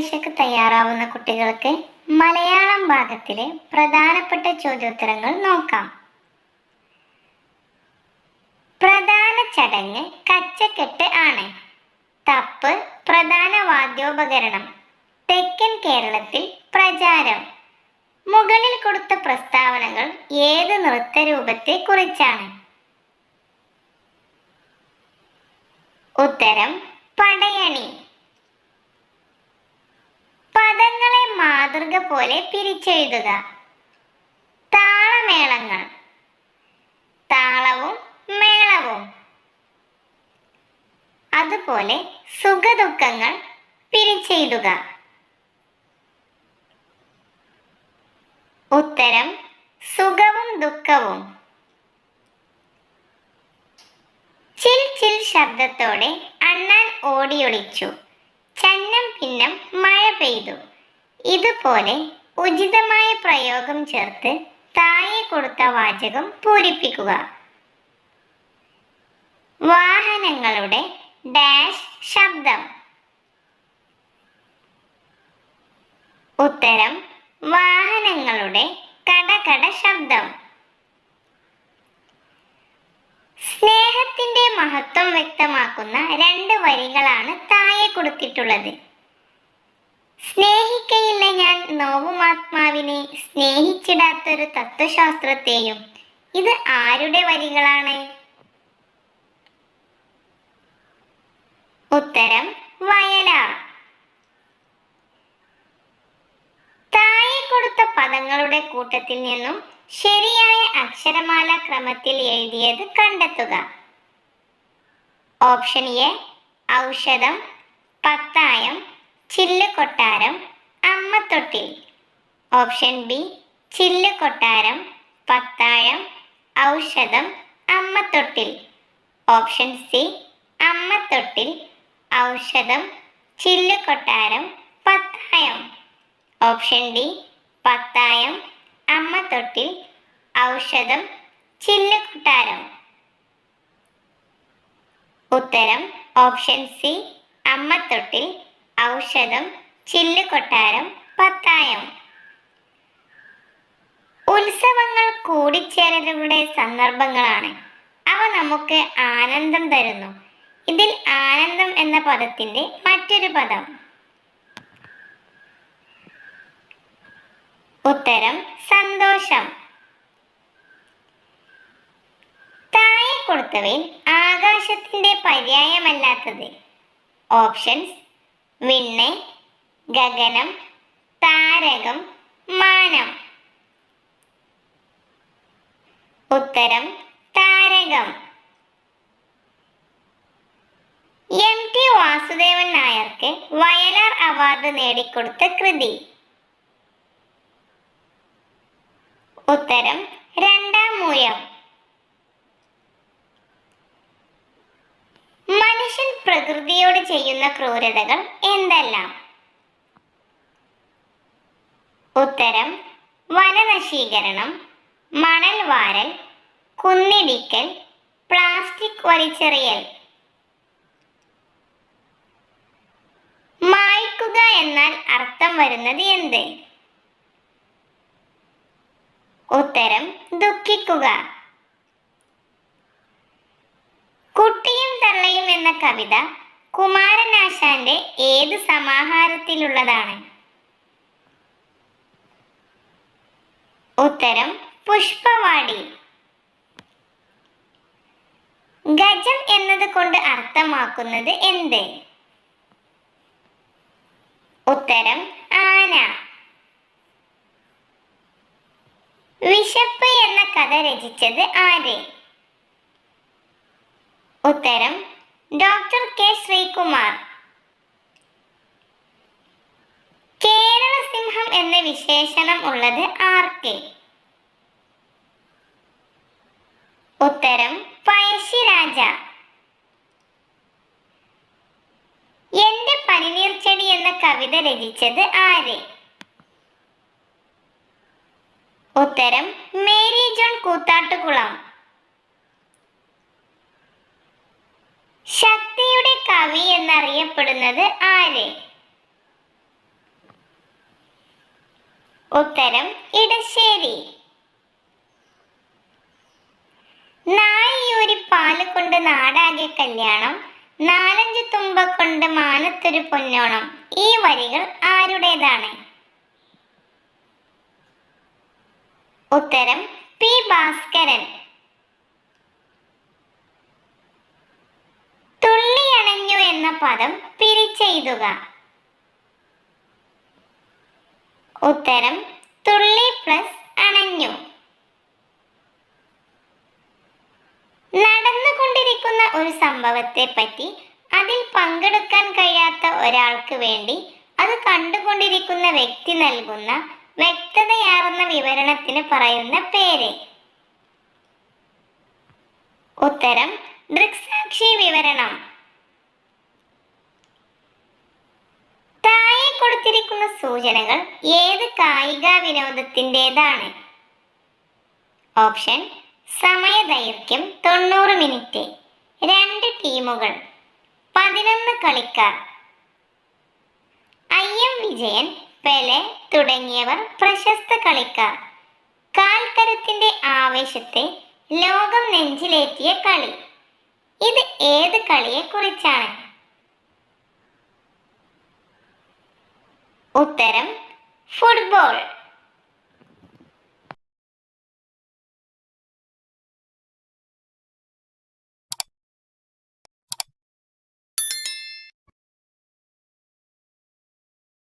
പരീക്ഷയ്ക്ക് തയ്യാറാവുന്ന കുട്ടികൾക്ക് മലയാളം ഭാഗത്തിലെ പ്രധാനപ്പെട്ട ചോദ്യോത്തരങ്ങൾ നോക്കാം. പ്രധാന ചടങ്ങ് കച്ചക്കെട്ട് ആണ്. തപ്പ് പ്രധാന വാദ്യോപകരണം തെക്കൻ കേരളത്തിൽ പ്രചാരം. മുകളിൽ കൊടുത്ത പ്രസ്താവനകൾ ഏത് നൃത്ത രൂപത്തെ കുറിച്ചാണ്? ഉത്തരം പടയണി. പദങ്ങളെ മാതൃക പോലെ പിരിച്ചെഴുതുക. താളമേളങ്ങൾ. താളവും മേളവും. അതുപോലെ സുഖദുഃഖങ്ങൾ പിരിച്ചെഴുതുക. ഉത്തരം സുഖവും ദുഃഖവും. ചിൽ ചിൽ ശബ്ദത്തോടെ അണ്ണാൻ ഓടിയൊളിച്ചു. ചന്നം പിന്നം മഴ പെയ്തു. ഇതുപോലെ ഉചിതമായ പ്രയോഗം ചേർത്ത് താഴെ കൊടുത്ത വാചകം പൂരിപ്പിക്കുക. വാഹനങ്ങളുടെ ഡാഷ് ശബ്ദം. ഉത്തരം വാഹനങ്ങളുടെ കടകട ശബ്ദം. സ്നേഹത്തിന്റെ മഹത്വം വ്യക്തമാക്കുന്ന രണ്ട് വരികളാണ് താഴെ കൊടുത്തിട്ടുള്ളത്. സ്നേഹിക്കയില്ല ഞാൻ നോവുമാത്മാവിനെ സ്നേഹിച്ചിടാത്തൊരു തത്വശാസ്ത്രത്തെയും. ഇത് ആരുടെ വരികളാണ്? ഉത്തരം വയലാർ. തായി കൊടുത്ത പദങ്ങളുടെ കൂട്ടത്തിൽ നിന്നും ശരിയായ അക്ഷരമാല ക്രമത്തിൽ എഴുതിയത് കണ്ടെത്തുക. ഓപ്ഷൻ എ ഔഷധം. പത്തായം ചില്ല് കൊട്ടാരം അമ്മത്തൊട്ടിൽ. ഓപ്ഷൻ ബി ചില്ല് കൊട്ടാരം പത്തായം ഔഷധം അമ്മത്തൊട്ടിൽ. ഓപ്ഷൻ സി അമ്മത്തൊട്ടിൽ ഔഷധം ചില്ല് കൊട്ടാരം പത്തായം ഓപ്ഷൻ ഡി പത്തായം അമ്മത്തൊട്ടിൽ ഔഷധം ചില്ല് കൊട്ടാരം ഉത്തരം ഓപ്ഷൻ സി അമ്മത്തൊട്ടിൽ ഔഷധം ചില്ല് കൊട്ടാരം പത്തായം. ഉത്സവങ്ങൾ കൂടിച്ചേരലുകളുടെ സന്ദർഭങ്ങളാണ്. അവ നമുക്ക് ആനന്ദം തരുന്നു. ഇതിൽ ആനന്ദം എന്ന പദത്തിന്റെ മറ്റൊരു പദം. ഉത്തരം സന്തോഷം. താഴെ കൊടുത്തവയിൽ ആകാശത്തിന്റെ പര്യായമല്ലാത്തത്. ഓപ്ഷൻസ് വിണ്ണ് ഗഗനം താരകം മാനം. ഉത്തരം താരകം. എം ടി വാസുദേവൻ നായർക്ക് വയലാർ അവാർഡ് നേടിക്കൊടുത്ത കൃതി. ഉത്തരം രണ്ടാം മൂലം പ്രകൃതിയോട് ചെയ്യുന്ന ക്രൂരതകൾ എന്തെല്ലാം? ഉത്തരം വനനശീകരണം മണൽ വാരൽ കുന്നിടിക്കൽ പ്ലാസ്റ്റിക് വലിച്ചെറിയൽ. മായ്ക്കുക എന്നാൽ അർത്ഥം വരുന്നത് എന്ത്? ഉത്തരം ദുഃഖിക്കുക. കുട്ടിയും തള്ളയും എന്ന കവിത കുമാരനാശാന്റെ ഏത് സമാഹാരത്തിലുള്ളതാണ്? ഉത്തരം പുഷ്പവാടി. ഗജം എന്നത് കൊണ്ട് അർത്ഥമാക്കുന്നത് എന്ത്? ഉത്തരം ആന. വിശപ്പ് എന്ന കഥ രചിച്ചത് ആര്? ഉത്തരം ഡോക്ടർ കെ ശ്രീകുമാർ. കേരള സിംഹം എന്ന വിശേഷണം ഉള്ളത് ആർക്ക്? ഉത്തരം പഴശ്ശിരാജ എന്റെ പനിനീർച്ചെടി എന്ന കവിത രചിച്ചത് ആര്? ഉത്തരം മേരി ജോൺ കൂത്താട്ടുകുളം. എന്നറിയപ്പെടുന്നത് ആര്? ഉത്തരം ഇടശ്ശേരി. നാഴിയൂരി പാൽ കൊണ്ട് നാടാകെ കല്യാണം നാലഞ്ച് തുമ്പ കൊണ്ട് മാനത്തൊരു പൊന്നോണം. ഈ വരികൾ ആരുടേതാണ്? ഉത്തരം പി ഭാസ്കരൻ. തുള്ളിയണഞ്ഞു എന്ന പദം പിരിച്ചെയ്തുക ഉത്തരം തുള്ളി പ്ലസ് അണഞ്ഞു. നടന്നുകൊണ്ടിരിക്കുന്ന ഒരു സംഭവത്തെ പറ്റി അതിൽ പങ്കെടുക്കാൻ കഴിയാത്ത ഒരാൾക്ക് വേണ്ടി അത് കണ്ടുകൊണ്ടിരിക്കുന്ന വ്യക്തി നൽകുന്ന വ്യക്തതയാർന്ന വിവരണത്തിന് പറയുന്ന പേര്. ഉത്തരം ദൃക്സാക്ഷി വിവരണം താഴെ കൊടുത്തിരിക്കുന്ന സൂചനകൾ ഏത് കായിക വിനോദത്തിന്റെതാണ്? ഓപ്ഷൻ സമയദൈർഘ്യം തൊണ്ണൂറ് മിനിറ്റ് രണ്ട് ടീമുകൾ പതിനൊന്ന് കളിക്കാർ. ഐ എം വിജയൻ പെലെ തുടങ്ങിയവർ പ്രശസ്ത കളിക്കാർ. കാൽക്കരത്തിന്റെ ആവേശത്തെ ലോകം നെഞ്ചിലേറ്റിയ കളി. ഇത് ഏത് കളിയെ കുറിച്ചാണ് ഉത്തരം ഫുട്ബോൾ